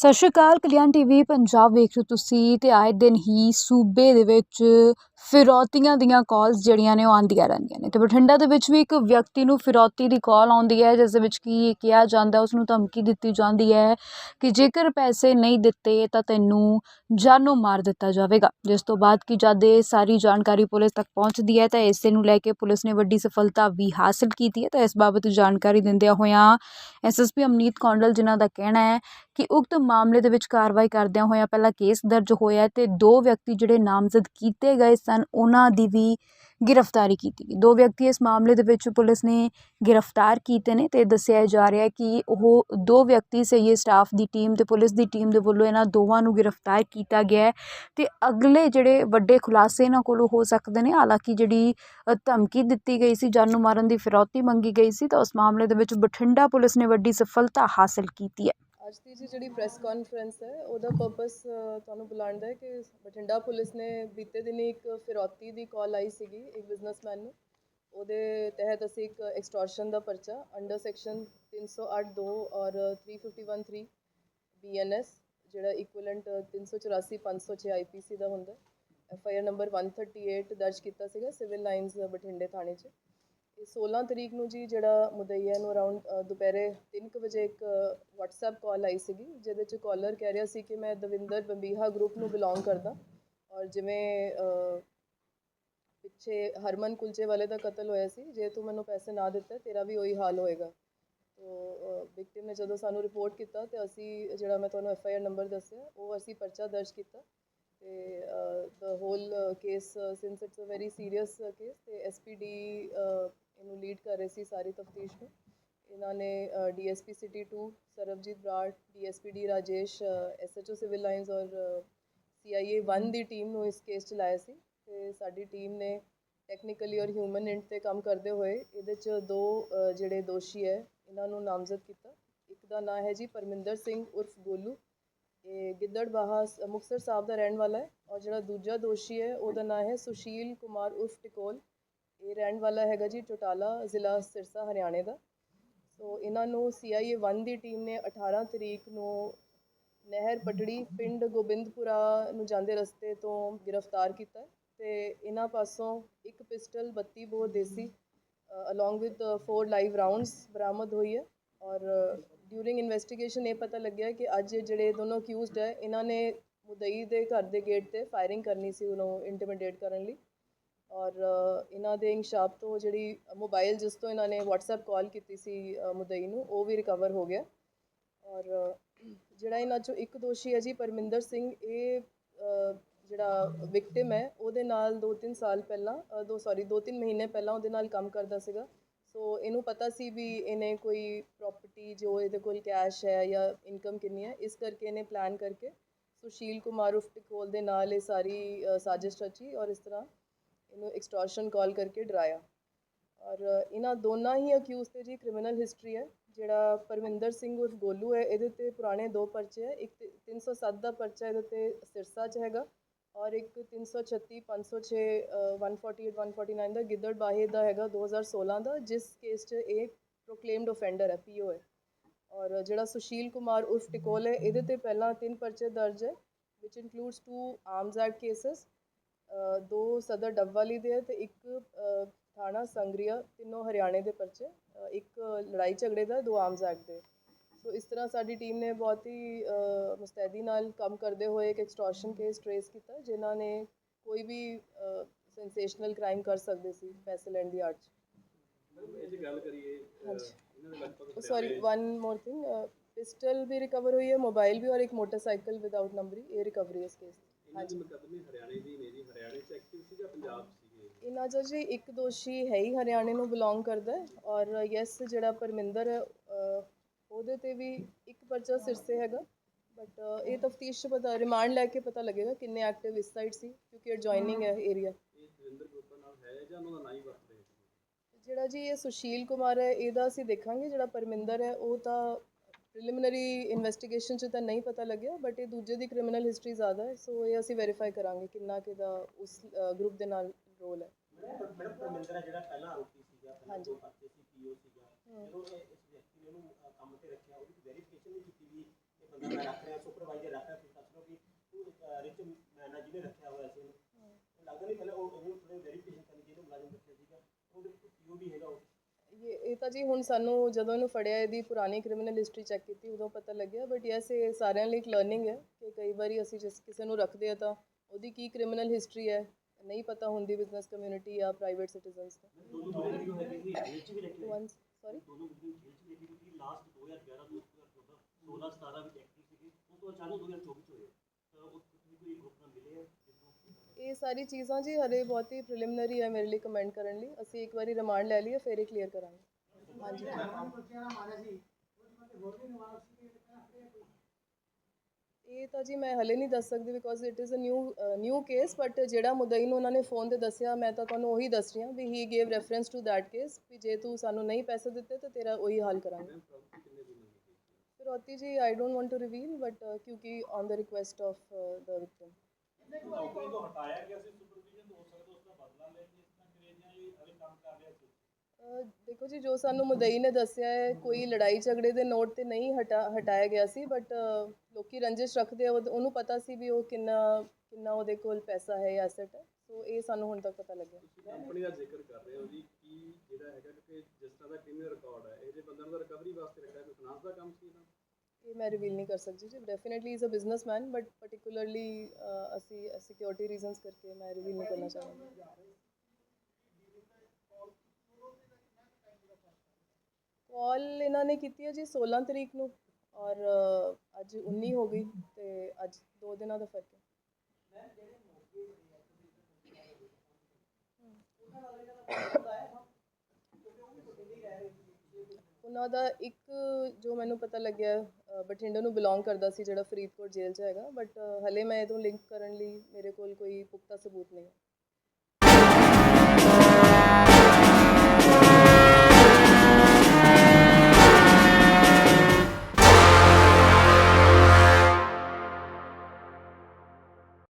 ਸਤਿ ਸ਼੍ਰੀ ਅਕਾਲ, ਕਲਿਆਣ ਟੀਵੀ, ਪੰਜਾਬ ਵੇਖ ਰਹੇ ਹੋ ਤੁਸੀਂ ਤੇ ਆਏ ਦਿਨ ਹੀ ਸੂਬੇ ਦੇ ਵਿੱਚ ਫਿਰੌਤੀਆਂ ਦੀਆਂ ਕਾਲਸ ਜਿਹੜੀਆਂ ਨੇ ਉਹ ਆਉਂਦੀਆਂ ਰਹਿੰਦੀਆਂ ਨੇ। ਅਤੇ ਬਠਿੰਡਾ ਦੇ ਵਿੱਚ ਵੀ ਇੱਕ ਵਿਅਕਤੀ ਨੂੰ ਫਿਰੌਤੀ ਦੀ ਕਾਲ ਆਉਂਦੀ ਹੈ, ਜਿਸ ਦੇ ਵਿੱਚ ਕੀ ਇਹ ਕਿਹਾ ਜਾਂਦਾ, ਉਸਨੂੰ ਧਮਕੀ ਦਿੱਤੀ ਜਾਂਦੀ ਹੈ ਕਿ ਜੇਕਰ ਪੈਸੇ ਨਹੀਂ ਦਿੱਤੇ ਤਾਂ ਤੈਨੂੰ ਜਾਨੋਂ ਮਾਰ ਦਿੱਤਾ ਜਾਵੇਗਾ। ਜਿਸ ਤੋਂ ਬਾਅਦ ਕਿ ਜਦ ਇਹ ਸਾਰੀ ਜਾਣਕਾਰੀ ਪੁਲਿਸ ਤੱਕ ਪਹੁੰਚਦੀ ਹੈ ਤਾਂ ਇਸੇ ਨੂੰ ਲੈ ਕੇ ਪੁਲਿਸ ਨੇ ਵੱਡੀ ਸਫਲਤਾ ਵੀ ਹਾਸਲ ਕੀਤੀ ਹੈ। ਤਾਂ ਇਸ ਬਾਬਤ ਜਾਣਕਾਰੀ ਦਿੰਦਿਆਂ ਹੋਇਆਂ ਐਸਐਸਪੀ ਅਮਨੀਤ ਕੌਂਡਲ, ਜਿਨ੍ਹਾਂ ਦਾ ਕਹਿਣਾ ਹੈ ਕਿ ਉਕਤ ਮਾਮਲੇ ਦੇ ਵਿੱਚ ਕਾਰਵਾਈ ਕਰਦਿਆਂ ਹੋਇਆਂ ਪਹਿਲਾਂ ਕੇਸ ਦਰਜ ਹੋਇਆ ਹੈ ਤੇ ਦੋ ਵਿਅਕਤੀ ਜਿਹੜੇ ਨਾਮਜ਼ਦ ਕੀਤੇ ਗਏ ਸਨ ਉਹਨਾਂ ਦੀ ਵੀ ਗ੍ਰਿਫਤਾਰੀ ਕੀਤੀ ਗਈ। ਦੋ ਵਿਅਕਤੀ ਇਸ ਮਾਮਲੇ ਦੇ ਵਿੱਚ ਪੁਲਿਸ ਨੇ ਗ੍ਰਿਫਤਾਰ ਕੀਤੇ ਨੇ ਤੇ ਦੱਸਿਆ ਜਾ ਰਿਹਾ ਕਿ ਉਹ ਦੋ ਵਿਅਕਤੀ ਸਹੀਏ ਸਟਾਫ ਦੀ ਟੀਮ ਤੇ ਪੁਲਿਸ ਦੀ ਟੀਮ ਦੇ ਵੱਲੋਂ ਇਹਨਾਂ ਦੋਵਾਂ ਨੂੰ ਗ੍ਰਿਫਤਾਰ ਕੀਤਾ ਗਿਆ ਹੈ ਤੇ ਅਗਲੇ ਜਿਹੜੇ ਵੱਡੇ ਖੁਲਾਸੇ ਇਹਨਾਂ ਕੋਲੋਂ ਹੋ ਸਕਦੇ ਨੇ, ਹਾਲਾਂਕਿ ਜਿਹੜੀ ਧਮਕੀ ਦਿੱਤੀ ਗਈ ਸੀ, ਜਾਨੋਂ ਮਾਰਨ ਦੀ ਫਿਰੌਤੀ ਮੰਗੀ ਗਈ ਸੀ, ਤਾਂ ਉਸ ਮਾਮਲੇ ਦੇ ਵਿੱਚ ਬਠਿੰਡਾ ਪੁਲਿਸ ਨੇ ਵੱਡੀ ਸਫਲਤਾ ਹਾਸਲ ਕੀਤੀ ਹੈ। ਅੱਜ ਦੀ ਜੀ ਜਿਹੜੀ ਪ੍ਰੈਸ ਕਾਨਫਰੰਸ ਹੈ, ਉਹਦਾ ਪਰਪਸ ਤੁਹਾਨੂੰ ਬੁਲਾਉਣ ਦਾ ਹੈ ਕਿ ਬਠਿੰਡਾ ਪੁਲਿਸ ਨੇ ਬੀਤੇ ਦਿਨੀ ਇੱਕ ਫਿਰੌਤੀ ਦੀ ਕਾਲ ਆਈ ਸੀਗੀ ਇੱਕ ਬਿਜ਼ਨਸਮੈਨ ਨੂੰ। ਉਹਦੇ ਤਹਿਤ ਅਸੀਂ ਇੱਕ ਐਕਸਟੋਰਸ਼ਨ ਦਾ ਪਰਚਾ ਅੰਡਰ ਸੈਕਸ਼ਨ 308 2 ਔਰ 3513 ਬੀਐਨਐਸ ਜਿਹੜਾ ਇਕੁਇਵਲੈਂਟ 384 506 ਆਈਪੀਸੀ ਦਾ ਹੁੰਦਾ ਐਫ ਆਈ ਆਰ ਨੰਬਰ 138 ਦਰਜ ਕੀਤਾ ਸੀਗਾ ਸਿਵਲ ਲਾਈਨਸ ਬਠਿੰਡੇ ਥਾਣੇ 'ਚ। ਇਹ 16 ਤਰੀਕ ਨੂੰ ਜੀ ਜਿਹੜਾ ਮੁਦਈਆ ਨੂੰ ਅਰਾਊਂਡ ਦੁਪਹਿਰੇ 3:00 ਵਜੇ ਇੱਕ WhatsApp ਕਾਲ ਆਈ ਸੀਗੀ, ਜਿਹਦੇ 'ਚ ਕਾਲਰ ਕਹਿ ਰਿਹਾ ਸੀ ਕਿ ਮੈਂ ਦਵਿੰਦਰ ਬੰਬੀਹਾ ਗਰੁੱਪ ਨੂੰ ਬਿਲੋਂਗ ਕਰਦਾ। ਔਰ ਜਿਵੇਂ ਪਿੱਛੇ ਹਰਮਨ ਕੁਲਚੇ ਵਾਲੇ ਦਾ ਕਤਲ ਹੋਇਆ ਸੀ, ਜੇ ਤੂੰ ਮੈਨੂੰ ਪੈਸੇ ਨਾ ਦਿੱਤੇ, ਤੇਰਾ ਵੀ ਉਹੀ ਹਾਲ ਹੋਏਗਾ। ਤੋ ਵਿਕਟਿਮ ਨੇ ਜਦੋਂ ਸਾਨੂੰ ਰਿਪੋਰਟ ਕੀਤਾ ਤੇ ਅਸੀਂ ਜਿਹੜਾ ਮੈਂ ਤੁਹਾਨੂੰ ਐਫ ਆਈ ਆਰ ਨੰਬਰ ਦੱਸਿਆ, ਉਹ ਅਸੀਂ ਪਰਚਾ ਦਰਜ ਕੀਤਾ। ਤੇ the whole case since it's a very serious case ਤੇ ਡੀ ਇਹਨੂੰ ਲੀਡ ਕਰ ਰਹੇ ਸੀ ਸਾਰੀ ਤਫਤੀਸ਼ ਨੂੰ। ਇਹਨਾਂ ਨੇ DSP city 2 Sarabjit Brar DSPD Rajesh SHO civil lines ਔਰ ਸੀਆਈਏ 1 ਦੀ ਟੀਮ ਨੂੰ ਇਸ ਕੇਸ ਚ ਲਾਇਆ ਸੀ। ਤੇ ਸਾਡੀ ਟੀਮ ਨੇ ਟੈਕਨੀਕਲੀ ਔਰ ਹਿਊਮਨ ਇੰਟ ਤੇ ਕੰਮ ਕਰਦੇ ਹੋਏ ਇਹਦੇ ਚ ਦੋ ਜਿਹੜੇ ਦੋਸ਼ੀ ਹੈ, ਇਹਨਾਂ ਨੂੰ ਨਾਮਜ਼ਦ ਕੀਤਾ। ਇੱਕ ਦਾ ਨਾਮ ਹੈ ਜੀ ਪਰਮਿੰਦਰ ਸਿੰਘ ਉਰਫ ਗੋਲੂ। ਇਹ ਗਿੱਦੜਬਾਹਾ ਸ- ਮੁਕਤਸਰ ਸਾਹਿਬ ਦਾ ਰਹਿਣ ਵਾਲਾ ਹੈ। ਔਰ ਜਿਹੜਾ ਦੂਜਾ ਦੋਸ਼ੀ ਹੈ, ਉਹਦਾ ਨਾਮ ਹੈ ਸੁਸ਼ੀਲ ਕੁਮਾਰ ਉਰਫ ਟਿਕੋਲ। ਇਹ ਰਹਿਣ ਵਾਲਾ ਹੈਗਾ ਜੀ ਚੋਟਾਲਾ ਜ਼ਿਲ੍ਹਾ ਸਿਰਸਾ ਹਰਿਆਣੇ ਦਾ। ਸੋ ਇਹਨਾਂ ਨੂੰ ਸੀਆਈਏ 1 ਦੀ ਟੀਮ ਨੇ 18 ਤਰੀਕ ਨੂੰ ਨਹਿਰ ਪਟੜੀ ਪਿੰਡ ਗੋਬਿੰਦਪੁਰਾ ਨੂੰ ਜਾਂਦੇ ਰਸਤੇ ਤੋਂ ਗ੍ਰਿਫਤਾਰ ਕੀਤਾ ਹੈ ਤੇ ਇਹਨਾਂ ਪਾਸੋਂ ਇੱਕ ਪਿਸਟਲ 32 ਬੋਰ ਦੇਸੀ ਅਲੋਂਗ ਵਿਦ 4 ਲਾਈਵ ਰਾਉਂਡਸ ਬਰਾਮਦ ਹੋਈ ਹੈ। ਔਰ ਡਿਊਰਿੰਗ ਇਨਵੈਸਟੀਗੇਸ਼ਨ ਇਹ ਪਤਾ ਲੱਗਿਆ ਕਿ ਅੱਜ ਜਿਹੜੇ ਦੋਨੋਂ ਅਕਿਊਜ਼ਡ ਹੈ, ਇਹਨਾਂ ਨੇ ਮੁਦਈ ਦੇ ਘਰ ਦੇ ਗੇਟ ਤੇ ਫਾਇਰਿੰਗ ਕਰਨੀ ਸੀ ਉਹਨੂੰ ਇੰਟੀਮੀਡੇਟ ਕਰਨ ਲਈ। ਔਰ ਇਹਨਾਂ ਦੇ ਇੰਕਸ਼ਾਫ ਤੋਂ ਜਿਹੜੀ ਮੋਬਾਈਲ ਜਿਸ ਤੋਂ ਇਹਨਾਂ ਨੇ WhatsApp ਕਾਲ ਕੀਤੀ ਸੀ ਮੁਦਈ ਨੂੰ, ਉਹ ਵੀ ਰਿਕਵਰ ਹੋ ਗਿਆ। ਔਰ ਜਿਹੜਾ ਇਹਨਾਂ ਚੋਂ ਇੱਕ ਦੋਸ਼ੀ ਹੈ ਜੀ ਪਰਮਿੰਦਰ ਸਿੰਘ, ਇਹ ਜਿਹੜਾ ਵਿਕਟਿਮ ਹੈ, ਉਹਦੇ ਨਾਲ 2-3 ਸਾਲ ਪਹਿਲਾਂ ਦੋ ਸੌਰੀ 2-3 ਮਹੀਨੇ ਪਹਿਲਾਂ ਉਹਦੇ ਨਾਲ ਕੰਮ ਕਰਦਾ ਸੀਗਾ। ਸੋ, ਇਹਨੂੰ ਪਤਾ ਸੀ ਵੀ ਇਹਨੇ ਕੋਈ ਪ੍ਰਾਪਰਟੀ ਜੋ ਇਹਦੇ ਕੋਲ ਕੈਸ਼ ਹੈ ਜਾਂ ਇਨਕਮ ਕਿੰਨੀ ਹੈ, ਇਸ ਕਰਕੇ ਇਹਨੇ ਪਲਾਨ ਕਰਕੇ ਸੁਸ਼ੀਲ ਕੁਮਾਰ ਉਫ ਟਿਕੋਲ ਦੇ ਨਾਲ ਇਹ ਸਾਰੀ ਸਾਜ਼ਿਸ਼ ਰਚੀ ਔਰ ਇਸ ਤਰ੍ਹਾਂ ਇਹਨੂੰ ਐਕਸਟੋਰਸ਼ਨ ਕਾਲ ਕਰਕੇ ਡਰਾਇਆ। ਔਰ ਇਹਨਾਂ ਦੋਨਾਂ ਹੀ ਅਕਿਊਜ਼ ਤੇ ਜੀ ਕ੍ਰਿਮੀਨਲ ਹਿਸਟਰੀ ਹੈ ਜਿਹੜਾ ਪਰਮਿੰਦਰ ਸਿੰਘ ਉਰਫ ਗੋਲੂ ਹੈ ਇਹਦੇ ਤੇ ਪੁਰਾਣੇ ਦੋ ਪਰਚੇ ਹੈ ਇੱਕ ਤੇ 307 ਦਾ ਪਰਚਾ ਇਹਦੇ ਤੇ ਸਿਰਸਾ 'ਚ ਹੈਗਾ ਔਰ ਇੱਕ 336 506 ਅ, 148 149 ਦਾ ਗਿੱਦੜ ਬਾਹੇ ਦਾ ਹੈਗਾ 2016 ਦਾ ਜਿਸ ਕੇਸ 'ਚ ਇਹ ਪ੍ਰੋਕਲੇਮਡ ਆਫੈਂਡਰ ਹੈ ਪੀਓ ਹੈ। ਔਰ ਜਿਹੜਾ ਸੁਸ਼ੀਲ ਕੁਮਾਰ ਉਰਫ ਟਿਕੋਲ ਹੈ ਇਹਦੇ ਤੇ ਪਹਿਲਾਂ ਤਿੰਨ ਪਰਚੇ ਦਰਜ ਹੈ ਵਿਚ includes two arms act cases ਦੋ ਸਦਰ ਡੱਬਵਾਲੀ ਦੇ ਹੈ ਤੇ ਇੱਕ ਥਾਣਾ ਸੰਗਰੀਆ ਤਿੰਨੋਂ ਹਰਿਆਣੇ ਦੇ ਪਰਚੇ ਇੱਕ ਲੜਾਈ ਝਗੜੇ ਦਾ ਦੋ ਆਰਮਸ ਐਕਟ ਦੇ। ਸੋ ਇਸ ਤਰ੍ਹਾਂ ਸਾਡੀ ਟੀਮ ਨੇ ਬਹੁਤ ਹੀ ਮੁਸਤੈਦੀ ਨਾਲ ਕੰਮ ਕਰਦੇ ਹੋਏ ਇੱਕ ਐਕਸਟੋਰਸ਼ਨ ਕੇਸ ਟਰੇਸ ਕੀਤਾ ਜਿਨ੍ਹਾਂ ਨੇ ਕੋਈ ਵੀ ਸੈਂਸੇਸ਼ਨਲ ਕ੍ਰਾਈਮ ਕਰ ਸਕਦੇ ਸੀ ਪੈਸੇ ਲੈਣ ਦੀ ਆੜ 'ਚ। ਇਹ ਜੇ ਗੱਲ ਕਰੀਏ ਇਹਨਾਂ ਦੇ ਲਗਭਗ sorry one more thing pistol ਵੀ ਰਿਕਵਰ ਹੋਈ ਹੈ ਮੋਬਾਈਲ ਵੀ ਔਰ ਇੱਕ ਮੋਟਰਸਾਈਕਲ ਵਿਦਆਊਟ ਨੰਬਰੀ ਇਹ ਰਿਕਵਰੀ ਇਸ ਕੇਸ ਇਹਨਾਂ ਦੇ ਮੁਕੱਦਮੇ ਹਰਿਆਣੇ ਦੀ ਨੇ ਜੀ ਹਰਿਆਣੇ ਚ ਐਕਟਿਵ ਸੀਗਾ ਪੰਜਾਬ 'ਚ ਸੀਗੇ? ਇਹਨਾਂ 'ਚੋਂ ਜੀ ਇੱਕ ਦੋਸ਼ੀ ਹੈ ਹੀ ਹਰਿਆਣੇ ਨੂੰ ਬਿਲੋਂਗ ਕਰਦਾ ਹੈ ਔਰ ਯੈਸ ਜਿਹੜਾ ਪਰਮਿੰਦਰ ਹੈ ਅਹ, ਉਹਦੇ ਤੇ ਵੀ ਇੱਕ ਪਰਚਾ ਸਿਰਸੇ ਹੈਗਾ। ਬਟ ਇਹ ਤਫਤੀਸ਼ ਪਤਾ ਰਿਮਾਂਡ ਲੈ ਕੇ ਪਤਾ ਲੱਗੇਗਾ ਕਿੰਨੇ ਐਕਟਿਵ ਇਸ ਸਾਈਡ ਸੀ ਕਿਉਂਕਿ ਐਡਜੋਇਨਿੰਗ ਹੈ ਏਰੀਆ ਇਹ ਸੁਰਿੰਦਰ ਨਾਲ ਹੈ ਜਾਂ ਉਹਨਾਂ ਦਾ ਨਾਂ ਹੀ ਵਰਤ ਰਹੇ? ਸੀ ਜਿਹੜਾ ਜੀ ਇਹ ਸੁਸ਼ੀਲ ਕੁਮਾਰ ਹੈ ਇਹਦਾ ਅਸੀਂ ਦੇਖਾਂਗੇ ਜਿਹੜਾ ਪਰਮਿੰਦਰ ਹੈ ਉਹ ਤਾਂ ਪ੍ਰੀਲਿਮਿਨਰੀ ਇਨਵੈਸਟੀਗੇਸ਼ਨ 'ਚ ਤਾਂ ਨਹੀਂ ਪਤਾ ਲੱਗਿਆ ਬਟ ਇਹ ਦੂਜੇ ਦੀ ਕ੍ਰਿਮੀਨਲ ਹਿਸਟਰੀ ਜ਼ਿਆਦਾ ਹੈ ਸੋ ਇਹ ਅਸੀਂ ਵੈਰੀਫਾਈ ਕਰਾਂਗੇ ਕਿੰਨਾ ਕਿਦਾ ਉਸ ਗਰੁੱਪ ਦੇ ਨਾਲ ਰੋਲ ਹੈ। ਮੈਡਮ ਪਰਮਿੰਦਰ ਹੈ ਜਿਹੜਾ ਪਹਿਲਾ ਆਰੋਪੀ ਸੀਗਾ ਪਹਿਲਾਂ ਹਾਂਜੀ। ਦੋ ਪਰਚੇ ਸੀ ਪੀਓ ਸੀਗਾ। ਜਦੋਂ ਇਹ ਇਸ ਵਿਅਕਤੀ ਨੇ ਉਹਨੂੰ ਅ, ਕੰਮ ਤੇ ਰੱਖਿਆ ਉਹਦੀ ਵੈਰੀਫਿਕੇਸ਼ਨ ਵੀ ਕੀਤੀ ਵੀ ਇਹ ਬੰਦਾ ਮੈਂ ਰੱਖ ਰਿਹਾ ਸੁਪਰਵਾਈਜ਼ਰ ਰੱਖ ਰਿਹਾ ਤੁਸੀਂ ਦੱਸ ਲਓ ਕਿ ਉਹ ਰਿਚ ਮੈਨ ਆ ਜਿਹਨੇ ਰੱਖਿਆ ਹੋਇਆ ਸੀ ਉਹਨੂੰ ਉਹ ਲੱਗਦਾ ਨਹੀਂ ਪਹਿਲਾਂ ਉਹ ਉਹਨੂੰ ਥੋੜੀ ਵੈਰੀਫਿਕੇਸ਼ਨ ਕਰਨੀ ਚਾਹੀਦੀ ਮੁਲਾਜ਼ਮ ਰੱਖਿਆ ਸੀਗਾ। ਉਹਦੇ ਪੀਓ ਵੀ ਹੈਗਾ ਉਹ ਇਹ ਇਹ ਤਾਂ ਜੀ ਹੁਣ ਸਾਨੂੰ ਜਦੋਂ ਇਹਨੂੰ ਫੜਿਆ ਇਹਦੀ ਪੁਰਾਣੀ ਕ੍ਰਿਮੀਨਲ ਹਿਸਟਰੀ ਚੈੱਕ ਕੀਤੀ, ਉਦੋਂ ਪਤਾ ਲੱਗਿਆ ਬਟ ਯੈਸ ਇਹ ਸਾਰਿਆਂ ਲਈ ਇੱਕ ਲਰਨਿੰਗ ਹੈ ਕਿ ਕਈ ਵਾਰੀ ਅਸੀਂ ਜਿਸ ਕਿਸੇ ਨੂੰ ਰੱਖਦੇ ਆ ਤਾਂ ਉਹਦੀ ਕੀ ਕ੍ਰਿਮੀਨਲ ਹਿਸਟਰੀ ਹੈ, ਨਹੀਂ ਪਤਾ ਹੁੰਦੀ ਬਿਜ਼ਨਸ ਕਮਿਊਨਿਟੀ ਜਾਂ ਪ੍ਰਾਈਵੇਟ ਸਿਟੀਜ਼ਨਸ ਨੂੰ ਵਨਸ ਸੌਰੀ ਲਾਸਟ 2011 ਤੋਂ 2014 16 17 ਵਿੱਚ ਐਕਟਿਵ ਸੀਗੇ, ਉਸ ਤੋਂ ਅਚਾਨਕ 2024 ਚ ਹੋਏ ਤਾਂ ਉਹ ਤੁਸੀਂ ਕੋਈ ਗਰੁੱਪ ਨਾਲ ਮਿਲੇ ਆ ਜਿਸ ਨੂੰ ਇਹ ਸਾਰੀ ਚੀਜ਼ਾਂ ਜੀ ਹਰੇ ਬਹੁਤ ਹੀ ਪ੍ਰੀਲਿਮਿਨਰੀ ਹੈ ਮੇਰੇ ਲਈ ਕਮੈਂਟ ਕਰਨ ਲਈ। ਅਸੀਂ ਇੱਕ ਵਾਰੀ ਰਿਮਾਂਡ ਲੈ ਲਈਏ ਫਿਰ ਇਹ ਕਲੀਅਰ ਕਰਾਂਗੇ। ਹਾਂਜੀ। ਇਹ ਤਾਂ ਜੀ ਮੈਂ ਹਲੇ ਨਹੀਂ ਦੱਸ ਸਕਦੀ because it is a new new case but ਜਿਹੜਾ ਮੁਦਈ ਨੂੰ ਉਹਨਾਂ ਨੇ ਫੋਨ ਤੇ ਦੱਸਿਆ ਮੈਂ ਤਾਂ ਤੁਹਾਨੂੰ ਉਹੀ ਦੱਸ ਰਹੀ ਹਾਂ ਵੀ he gave reference to that case ਵੀ ਜੇ ਤੂੰ ਸਾਨੂੰ ਨਹੀਂ ਪੈਸੇ ਦਿੱਤੇ ਤਾਂ ਤੇਰਾ ਉਹੀ ਹਾਲ ਕਰਾਂਗੇ। ਫਿਰੌਤੀ ਜੀ I don't want to reveal but ਕਿਉਂਕਿ on the request of the victim ਨੌਕਰੀ ਤੋਂ ਹਟਾਇਆ ਗਿਆ ਸੀ ਸੁਪਰਵੀਜ਼ਨ ਹੋ ਸਕਦਾ ਉਸ ਦਾ ਬਦਲਾ ਲੈਣ ਦੀ ਇਸ ਤਰ੍ਹਾਂ ਅੰਗਰੇਜ਼ਾਂ ਲਈ ਅਗਲੇ ਕੰਮ ਕਰ ਰਿਹਾ ਸੀ ਅਹ ਦੇਖੋ ਜੀ, ਜੋ ਸਾਨੂੰ ਮਦਈ ਨੇ ਦੱਸਿਆ ਹੈ, ਕੋਈ ਲੜਾਈ ਝਗੜੇ ਦੇ ਨੋਟ ਤੇ ਨਹੀਂ ਹਟਾ, ਹਟਾਇਆ ਗਿਆ ਸੀ ਬਟ ਲੋਕੀ ਰੰਜਿਸ਼ ਰੱਖਦੇ ਆ, ਉਹ- ਉਹਨੂੰ ਪਤਾ ਸੀ ਵੀ ਉਹ ਕਿੰਨਾ ਕਿੰਨਾ ਉਹਦੇ ਕੋਲ ਪੈਸਾ ਹੈ ਐਸੈਟ ਹੈ, ਸੋ ਇਹ ਸਾਨੂੰ ਹੁਣ ਤੱਕ ਪਤਾ ਲੱਗਿਆ। ਤੁਸੀਂ ਕੰਪਨੀ ਦਾ ਜ਼ਿਕਰ ਕਰ ਰਹੇ ਹੋ ਜੀ ਕੀ ਜਿਹੜਾ ਹੈਗਾ ਕਿ ਜਿਸ ਤਰ੍ਹਾਂ ਦਾ ਕ੍ਰਿਮੀਨਲ ਰਿਕਾਰਡ ਹੈ ਇਹ ਜੇ ਬੰਦਿਆਂ ਨੂੰ ਰਿਕਵਰੀ ਵਾਸਤੇ ਰੱਖਿਆ ਕੋਈ ਫਾਈਨਾਂਸ ਦਾ ਕੰਮ ਸੀ ਇਹਨਾਂ ਦਾ? ਇਹ ਮੈਂ ਰਿਵੀਲ ਨਹੀਂ ਕਰ ਸਕਦੀ ਜੀ। Definitely is a businessman but particularly ਅਸੀਂ ਸਿਕਿਉਰਿਟੀ ਰੀਜ਼ਨਸ ਕਰਕੇ ਮੈਂ ਰਿਵੀਲ ਨਹੀਂ ਕਰਨਾ ਚਾਹਾਂਗੀ। ਕਾਲ ਇਹਨਾਂ ਨੇ ਕੀਤੀ ਹੈ ਜੀ 16 ਤਰੀਕ ਨੂੰ ਔਰ ਅੱਜ 19 ਹੋ ਗਈ ਤੇ ਅੱਜ 2 ਦਿਨਾਂ ਦਾ ਫ਼ਰਕ ਹੈ। ਉਹਨਾਂ ਦਾ ਇੱਕ ਜੋ ਮੈਨੂੰ ਪਤਾ ਲੱਗਿਆ ਅ, ਬਠਿੰਡੇ ਨੂੰ ਬਿਲੋਂਗ ਕਰਦਾ ਸੀ ਜਿਹੜਾ ਫਰੀਦਕੋਟ ਜੇਲ੍ਹ 'ਚ ਹੈਗਾ ਬਟ ਹਲੇ ਮੈਂ ਇਹਨੂੰ ਲਿੰਕ ਕਰਨ ਲਈ ਮੇਰੇ ਕੋਲ ਕੋਈ ਪੁਖਤਾ ਸਬੂਤ ਨਹੀਂ ਹੈ।